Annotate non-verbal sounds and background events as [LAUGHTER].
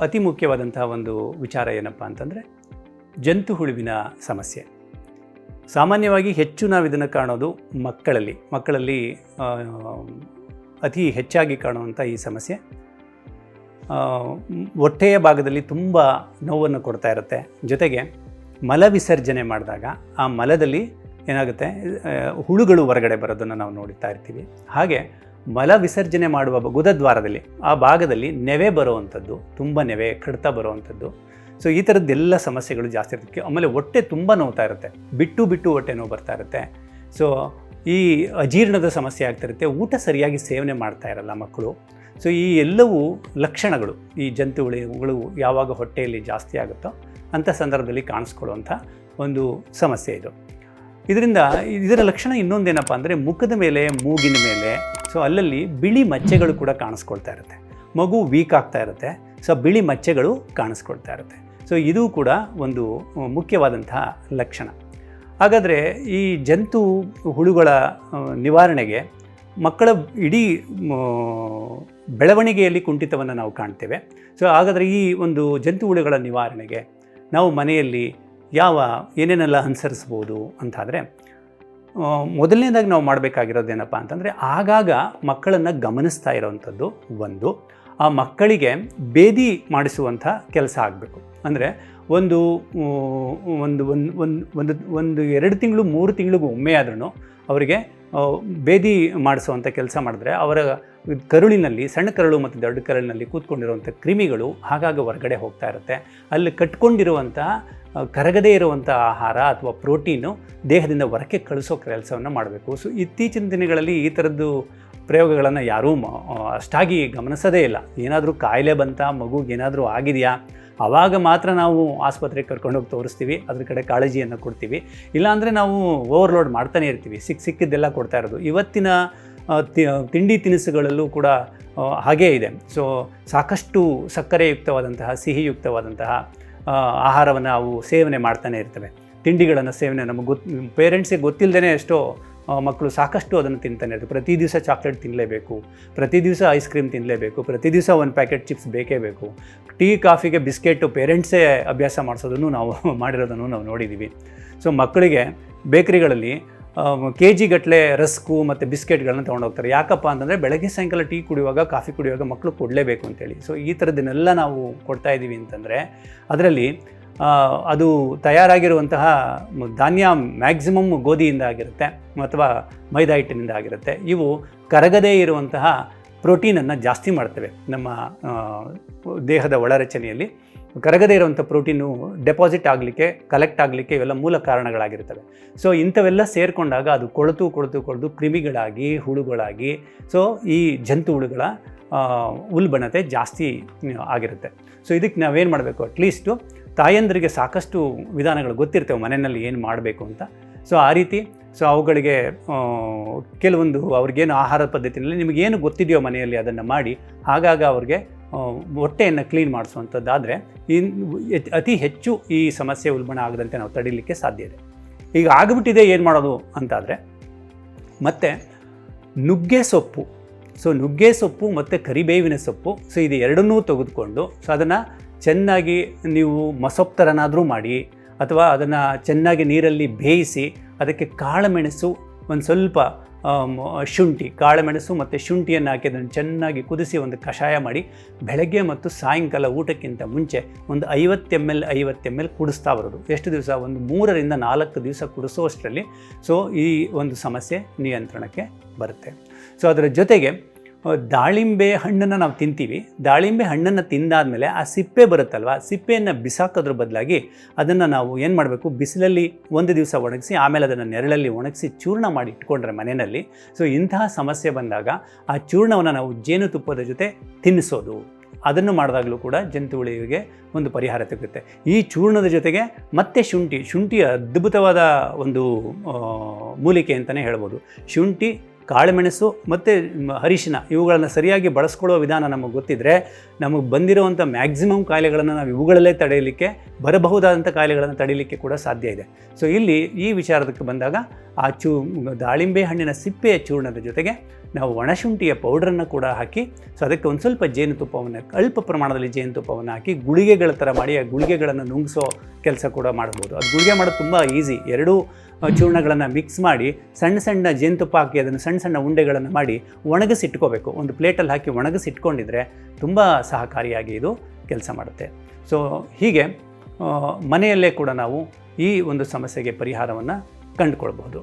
ಅತಿ ಮುಖ್ಯವಾದಂತಹ ಒಂದು ವಿಚಾರ ಏನಪ್ಪ ಅಂತಂದರೆ ಜಂತು ಹುಳುವಿನ ಸಮಸ್ಯೆ. ಸಾಮಾನ್ಯವಾಗಿ ಹೆಚ್ಚು ನಾವು ಇದನ್ನು ಕಾಣೋದು ಮಕ್ಕಳಲ್ಲಿ. ಮಕ್ಕಳಲ್ಲಿ ಅತಿ ಹೆಚ್ಚಾಗಿ ಕಾಣುವಂಥ ಈ ಸಮಸ್ಯೆ. ಹೊಟ್ಟೆಯ ಭಾಗದಲ್ಲಿ ತುಂಬ ನೋವನ್ನು ಕೊಡ್ತಾ ಇರುತ್ತೆ. ಜೊತೆಗೆ ಮಲ ವಿಸರ್ಜನೆ ಮಾಡಿದಾಗ ಆ ಮಲದಲ್ಲಿ ಏನಾಗುತ್ತೆ ಹುಳುಗಳು ಹೊರಗಡೆ ಬರೋದನ್ನು ನಾವು ನೋಡುತ್ತಾ ಇರ್ತೀವಿ. ಹಾಗೆ ಮಲ ವಿಸರ್ಜನೆ ಮಾಡುವ ಗುದದ್ವಾರದಲ್ಲಿ, ಆ ಭಾಗದಲ್ಲಿ ನೆವೆ ಬರುವಂಥದ್ದು, ತುಂಬ ನೆವೆ, ಕಡಿತ ಬರುವಂಥದ್ದು. ಸೊ ಈ ಥರದ್ದೆಲ್ಲ ಸಮಸ್ಯೆಗಳು ಜಾಸ್ತಿ ಇರ್ತಕ್ಕೆ ಆಮೇಲೆ ಹೊಟ್ಟೆ ತುಂಬ ನೋವ್ತಾ ಇರುತ್ತೆ. ಬಿಟ್ಟು ಬಿಟ್ಟು ಹೊಟ್ಟೆ ನೋವು ಬರ್ತಾ ಇರುತ್ತೆ. ಸೊ ಈ ಅಜೀರ್ಣದ ಸಮಸ್ಯೆ ಆಗ್ತಿರುತ್ತೆ ಊಟ ಸರಿಯಾಗಿ ಸೇವನೆ ಮಾಡ್ತಾ ಇರಲ್ಲ ಮಕ್ಕಳು. ಸೊ ಈ ಎಲ್ಲವೂ ಲಕ್ಷಣಗಳು, ಈ ಜಂತು ಹುಳುಗಳು ಯಾವಾಗ ಹೊಟ್ಟೆಯಲ್ಲಿ ಜಾಸ್ತಿ ಆಗುತ್ತೋ ಅಂಥ ಸಂದರ್ಭದಲ್ಲಿ ಕಾಣಿಸ್ಕೊಳ್ಳುವಂಥ ಒಂದು ಸಮಸ್ಯೆ ಇದು. ಇದರಿಂದ ಇದರ ಲಕ್ಷಣ ಇನ್ನೊಂದೇನಪ್ಪ ಅಂದರೆ ಮುಖದ ಮೇಲೆ, ಮೂಗಿನ ಮೇಲೆ ಸೊ ಅಲ್ಲಲ್ಲಿ ಬಿಳಿ ಮಚ್ಚೆಗಳು ಕೂಡ ಕಾಣಿಸ್ಕೊಳ್ತಾ ಇರುತ್ತೆ. ಮಗು ವೀಕ್ ಆಗ್ತಾ ಇರುತ್ತೆ ಸೊ ಬಿಳಿ ಮಚ್ಚೆಗಳು ಕಾಣಿಸ್ಕೊಳ್ತಾ ಇರುತ್ತೆ. ಸೊ ಇದು ಕೂಡ ಒಂದು ಮುಖ್ಯವಾದಂತಹ ಲಕ್ಷಣ. ಹಾಗಾದರೆ ಈ ಜಂತು ಹುಳುಗಳ ನಿವಾರಣೆಗೆ ಮಕ್ಕಳ ಇಡೀ ಬೆಳವಣಿಗೆಯಲ್ಲಿ ಕುಂಠಿತವನ್ನು ನಾವು ಕಾಣ್ತೇವೆ. ಸೊ ಹಾಗಾದರೆ ಈ ಒಂದು ಜಂತು ಹುಳುಗಳ ನಿವಾರಣೆಗೆ ನಾವು ಮನೆಯಲ್ಲಿ ಯಾವ ಏನೇನೆಲ್ಲ ಅನುಸರಿಸ್ಬೋದು ಅಂತಾದರೆ ಮೊದಲನೇದಾಗಿ ನಾವು ಮಾಡಬೇಕಾಗಿರೋದು ಏನಪ್ಪ ಅಂತಂದರೆ, ಆಗಾಗ ಮಕ್ಕಳನ್ನು ಗಮನಿಸ್ತಾ ಇರೋವಂಥದ್ದು ಒಂದು. ಆ ಮಕ್ಕಳಿಗೆ ಬೇದಿ ಮಾಡಿಸುವಂಥ ಕೆಲಸ ಆಗಬೇಕು. ಅಂದರೆ ಒಂದು ಒಂದು ಒಂದು ಒಂದು ಒಂದು ಒಂದು ಎರಡು ತಿಂಗಳು, ಮೂರು ತಿಂಗಳಿಗೂ ಒಮ್ಮೆ ಆದ್ರೂ ಅವರಿಗೆ ಬೇದಿ ಮಾಡಿಸುವಂಥ ಕೆಲಸ ಮಾಡಿದ್ರೆ ಅವರ ಕರುಳಿನಲ್ಲಿ, ಸಣ್ಣ ಕರುಳು ಮತ್ತು ದೊಡ್ಡ ಕರುಳಿನಲ್ಲಿ ಕೂತ್ಕೊಂಡಿರುವಂಥ ಕ್ರಿಮಿಗಳು ಆಗಾಗ ಹೊರಗಡೆ ಹೋಗ್ತಾ ಇರುತ್ತೆ. ಅಲ್ಲಿ ಕಟ್ಕೊಂಡಿರುವಂಥ ಕರಗದೇ ಇರುವಂಥ ಆಹಾರ ಅಥವಾ ಪ್ರೋಟೀನು ದೇಹದಿಂದ ಹೊರಕ್ಕೆ ಕಳಿಸೋ ಕೆಲಸವನ್ನು ಮಾಡಬೇಕು. ಸೊ, ಇತ್ತೀಚಿನ ದಿನಗಳಲ್ಲಿ ಈ ಥರದ್ದು ಪ್ರಯೋಗಗಳನ್ನು ಯಾರೂ ಅಷ್ಟಾಗಿ ಗಮನಿಸೋದೇ ಇಲ್ಲ. ಏನಾದರೂ ಕಾಯಿಲೆ ಬಂತ, ಮಗುಗೆ ಏನಾದರೂ ಆಗಿದೆಯಾ? ಆವಾಗ ಮಾತ್ರ ನಾವು ಆಸ್ಪತ್ರೆಗೆ ಕರ್ಕೊಂಡೋಗಿ ತೋರಿಸ್ತೀವಿ, ಅದ್ರ ಕಡೆ ಕಾಳಜಿಯನ್ನು ಕೊಡ್ತೀವಿ. ಇಲ್ಲಾಂದರೆ ನಾವು ಓವರ್ಲೋಡ್ ಮಾಡ್ತಾನೆ ಇರ್ತೀವಿ ಸಿಕ್ಕ ಸಿಕ್ಕಿದ್ದೆಲ್ಲ ಕೊಡ್ತಾ ಇರೋದು. ಇವತ್ತಿನ ತಿಂಡಿ ತಿನಿಸುಗಳಲ್ಲೂ ಕೂಡ ಹಾಗೇ ಇದೆ. ಸೊ ಸಾಕಷ್ಟು ಸಕ್ಕರೆಯುಕ್ತವಾದಂತಹ, ಸಿಹಿಯುಕ್ತವಾದಂತಹ ಆಹಾರವನ್ನು ಅವು ಸೇವನೆ ಮಾಡ್ತಾನೆ ಇರ್ತವೆ. ತಿಂಡಿಗಳನ್ನು ಸೇವನೆ ನಮಗೆ ಗೊತ್ತು ಪೇರೆಂಟ್ಸಿಗೆ ಗೊತ್ತಿಲ್ಲದೇ ಎಷ್ಟೋ ಮಕ್ಕಳು ಸಾಕಷ್ಟು ಅದನ್ನು ತಿಂತಾನೆ ಇರ್ತಾರೆ ಪ್ರತಿ ದಿವಸ ಚಾಕ್ಲೇಟ್ ತಿನ್ನಲೇಬೇಕು ಪ್ರತಿ ದಿವಸ ಐಸ್ ಕ್ರೀಮ್ ತಿನ್ನಲೇಬೇಕು ಪ್ರತಿ ದಿವಸ ಒಂದು ಪ್ಯಾಕೆಟ್ ಚಿಪ್ಸ್ ಬೇಕೇ ಬೇಕು. ಟೀ, ಕಾಫಿಗೆ ಬಿಸ್ಕೆಟು ಪೇರೆಂಟ್ಸೇ ಅಭ್ಯಾಸ ಮಾಡಿಸೋದನ್ನು ನಾವು [LAUGHS] ಮಾಡಿರೋದನ್ನು ನಾವು ನೋಡಿದ್ದೀವಿ ಸೊ, ಮಕ್ಕಳಿಗೆ ಬೇಕರಿಗಳಲ್ಲಿ ಕೆ ಜಿ ಗಟ್ಟಲೆ ರಸ್ಕು ಮತ್ತು ಬಿಸ್ಕೆಟ್ಗಳನ್ನ ತೊಗೊಂಡೋಗ್ತಾರೆ ಯಾಕಪ್ಪ ಅಂತಂದರೆ ಬೆಳಗ್ಗೆ ಸಾಯಂಕಾಲ ಟೀ ಕುಡಿಯುವಾಗ, ಕಾಫಿ ಕುಡಿಯುವಾಗ ಮಕ್ಕಳು ಕೊಡಲೇಬೇಕು ಅಂತೇಳಿ. ಸೊ, ಈ ಥರದ್ದನ್ನೆಲ್ಲ ನಾವು ಕೊಡ್ತಾ ಇದ್ದೀವಿ ಅಂತಂದರೆ, ಅದರಲ್ಲಿ ಅದು ತಯಾರಾಗಿರುವಂತಹ ಧಾನ್ಯ ಮ್ಯಾಕ್ಸಿಮಮ್ ಗೋಧಿಯಿಂದ ಆಗಿರುತ್ತೆ ಅಥವಾ ಮೈದಾ ಹಿಟ್ಟಿನಿಂದ ಆಗಿರುತ್ತೆ. ಇವು ಕರಗದೇ ಇರುವಂತಹ ಪ್ರೋಟೀನನ್ನು ಜಾಸ್ತಿ ಮಾಡ್ತವೆ ನಮ್ಮ ದೇಹದ ಒಳರಚನೆಯಲ್ಲಿ. ಕರಗದೇ ಇರುವಂಥ ಪ್ರೋಟೀನು ಡೆಪಾಸಿಟ್ ಆಗಲಿಕ್ಕೆ, ಕಲೆಕ್ಟ್ ಆಗಲಿಕ್ಕೆ ಇವೆಲ್ಲ ಮೂಲ ಕಾರಣಗಳಾಗಿರ್ತವೆ. ಸೊ, ಇಂಥವೆಲ್ಲ ಸೇರಿಕೊಂಡಾಗ ಅದು ಕೊಳತು ಕೊಳತು ಕೊಳೆದು ಕ್ರಿಮಿಗಳಾಗಿ, ಹುಳುಗಳಾಗಿ, ಸೊ, ಈ ಜಂತು ಹುಳುಗಳ ಉಲ್ಬಣತೆ ಜಾಸ್ತಿ ಆಗಿರುತ್ತೆ. ಸೊ, ಇದಕ್ಕೆ ನಾವೇನು ಮಾಡಬೇಕು? ಅಟ್ಲೀಸ್ಟು ತಾಯಂದ್ರಿಗೆ ಸಾಕಷ್ಟು ವಿಧಾನಗಳು ಗೊತ್ತಿರ್ತವೆ ಮನೆಯಲ್ಲಿ ಏನು ಮಾಡಬೇಕು ಅಂತ. ಸೊ ಆ ರೀತಿ ಸೊ ಅವುಗಳಿಗೆ ಕೆಲವೊಂದು ಅವ್ರಿಗೇನು ಆಹಾರ ಪದ್ಧತಿಯಲ್ಲಿ ನಿಮಗೇನು ಗೊತ್ತಿದೆಯೋ ಮನೆಯಲ್ಲಿ ಅದನ್ನು ಮಾಡಿ ಆಗಾಗ ಅವ್ರಿಗೆ ಹೊಟ್ಟೆಯನ್ನು ಕ್ಲೀನ್ ಮಾಡಿಸುವಂಥದ್ದಾದರೆ ಇನ್ ಅತಿ ಹೆಚ್ಚು ಈ ಸಮಸ್ಯೆ ಉಲ್ಬಣ ಆಗದಂತೆ ನಾವು ತಡೀಲಿಕ್ಕೆ ಸಾಧ್ಯ ಇದೆ. ಈಗ ಆಗಿಬಿಟ್ಟಿದೆ ಏನು ಮಾಡೋದು ಅಂತಾದರೆ, ಮತ್ತು ನುಗ್ಗೆ ಸೊಪ್ಪು. ಸೊ ನುಗ್ಗೆ ಸೊಪ್ಪು ಮತ್ತು ಕರಿಬೇವಿನ ಸೊಪ್ಪು ಸೊ ಇದು ಎರಡನ್ನೂ ತೆಗೆದುಕೊಂಡು ಸೊ ಅದನ್ನು ಚೆನ್ನಾಗಿ ನೀವು ಮಸೊಪ್ತರನಾದರೂ ಮಾಡಿ ಅಥವಾ ಅದನ್ನು ಚೆನ್ನಾಗಿ ನೀರಲ್ಲಿ ಬೇಯಿಸಿ ಅದಕ್ಕೆ ಕಾಳುಮೆಣಸು ಒಂದು ಸ್ವಲ್ಪ ಶುಂಠಿ, ಕಾಳುಮೆಣಸು ಮತ್ತು ಶುಂಠಿಯನ್ನು ಹಾಕಿ ಅದನ್ನು ಚೆನ್ನಾಗಿ ಕುದಿಸಿ ಒಂದು ಕಷಾಯ ಮಾಡಿ ಬೆಳಗ್ಗೆ ಮತ್ತು ಸಾಯಂಕಾಲ ಊಟಕ್ಕಿಂತ ಮುಂಚೆ ಒಂದು ಐವತ್ತು ಎಂ ಎಲ್ ಐವತ್ತು ಎಂ ಎಲ್ ಕುಡಿಸ್ತಾ ಬರೋದು. ಎಷ್ಟು ದಿವಸ? ಒಂದು ಮೂರರಿಂದ ನಾಲ್ಕು ದಿವಸ ಕುಡಿಸೋ ಅಷ್ಟರಲ್ಲಿ ಸೊ ಈ ಒಂದು ಸಮಸ್ಯೆ ನಿಯಂತ್ರಣಕ್ಕೆ ಬರುತ್ತೆ. ಸೊ ಅದರ ಜೊತೆಗೆ ದಾಳಿಂಬೆ ಹಣ್ಣನ್ನು ನಾವು ತಿಂತೀವಿ. ದಾಳಿಂಬೆ ಹಣ್ಣನ್ನು ತಿಂದಾದಮೇಲೆ ಆ ಸಿಪ್ಪೆ ಬರುತ್ತಲ್ವ? ಸಿಪ್ಪೆಯನ್ನು ಬಿಸಾಕೋದ್ರ ಬದಲಾಗಿ ಅದನ್ನು ನಾವು ಏನು ಮಾಡಬೇಕು? ಬಿಸಿಲಲ್ಲಿ ಒಂದು ದಿವಸ ಒಣಗಿಸಿ, ಆಮೇಲೆ ಅದನ್ನು ನೆರಳಲ್ಲಿ ಒಣಗಿಸಿ ಚೂರ್ಣ ಮಾಡಿ ಇಟ್ಕೊಂಡ್ರೆ ಮನೆಯಲ್ಲಿ. ಸೊ ಇಂತಹ ಸಮಸ್ಯೆ ಬಂದಾಗ ಆ ಚೂರ್ಣವನ್ನು ನಾವು ಜೇನುತುಪ್ಪದ ಜೊತೆ ತಿನ್ನಿಸೋದು. ಅದನ್ನು ಮಾಡಿದಾಗಲೂ ಕೂಡ ಜಂತು ಹುಳುವಿಗೆ ಒಂದು ಪರಿಹಾರ ಸಿಗುತ್ತೆ. ಈ ಚೂರ್ಣದ ಜೊತೆಗೆ ಮತ್ತೆ ಶುಂಠಿ. ಶುಂಠಿ ಅದ್ಭುತವಾದ ಒಂದು ಮೂಲಿಕೆ ಅಂತಲೇ ಹೇಳ್ಬೋದು. ಶುಂಠಿ ಕಾಳುಮೆಣಸು ಮತ್ತು ಹರಿಶಿನ ಇವುಗಳನ್ನು ಸರಿಯಾಗಿ ಬಳಸ್ಕೊಳ್ಳೋ ವಿಧಾನ ನಮಗೆ ಗೊತ್ತಿದ್ದರೆ ನಮಗೆ ಬಂದಿರುವಂಥ ಮ್ಯಾಕ್ಸಿಮಮ್ ಕಾಯಿಲೆಗಳನ್ನು ನಾವು ಇವುಗಳಲ್ಲೇ ತಡೆಯಲಿಕ್ಕೆ ಬರಬಹುದಾದಂಥ ಕಾಯಿಲೆಗಳನ್ನು ತಡೆಯಲಿಕ್ಕೆ ಕೂಡ ಸಾಧ್ಯ ಇದೆ. ಸೊ ಇಲ್ಲಿ ಈ ವಿಚಾರದಕ್ಕೆ ಬಂದಾಗ ಆ ಚೂ ದಾಳಿಂಬೆ ಹಣ್ಣಿನ ಸಿಪ್ಪೆಯ ಚೂರ್ಣದ ಜೊತೆಗೆ ನಾವು ಒಣಶುಂಠಿಯ ಪೌಡ್ರನ್ನು ಕೂಡ ಹಾಕಿ, ಸೊ ಅದಕ್ಕೆ ಒಂದು ಸ್ವಲ್ಪ ಜೇನುತುಪ್ಪವನ್ನು, ಅಲ್ಪ ಪ್ರಮಾಣದಲ್ಲಿ ಜೇನುತುಪ್ಪವನ್ನು ಹಾಕಿ ಗುಳಿಗೆಗಳ ಥರ ಮಾಡಿ, ಆ ಗುಳಿಗೆಗಳನ್ನು ನುಂಗಿಸೋ ಕೆಲಸ ಕೂಡ ಮಾಡ್ಬೋದು. ಅದು ಗುಳಿಗೆ ಮಾಡೋದು ತುಂಬ ಈಸಿ. ಎರಡೂ ಚೂರ್ಣಗಳನ್ನು ಮಿಕ್ಸ್ ಮಾಡಿ, ಸಣ್ಣ ಸಣ್ಣ ಜೇನುತುಪ್ಪ ಹಾಕಿ ಅದನ್ನು ಸಣ್ಣ ಸಣ್ಣ ಉಂಡೆಗಳನ್ನು ಮಾಡಿ ಒಣಗಿಸಿಟ್ಕೋಬೇಕು. ಒಂದು ಪ್ಲೇಟಲ್ಲಿ ಹಾಕಿ ಒಣಗಿಸಿಟ್ಕೊಂಡಿದ್ರೆ ತುಂಬ ಸಹಕಾರಿಯಾಗಿ ಇದು ಕೆಲಸ ಮಾಡುತ್ತೆ. ಸೊ ಹೀಗೆ ಮನೆಯಲ್ಲೇ ಕೂಡ ನಾವು ಈ ಒಂದು ಸಮಸ್ಯೆಗೆ ಪರಿಹಾರವನ್ನು ಕಂಡುಕೊಳ್ಬಹುದು.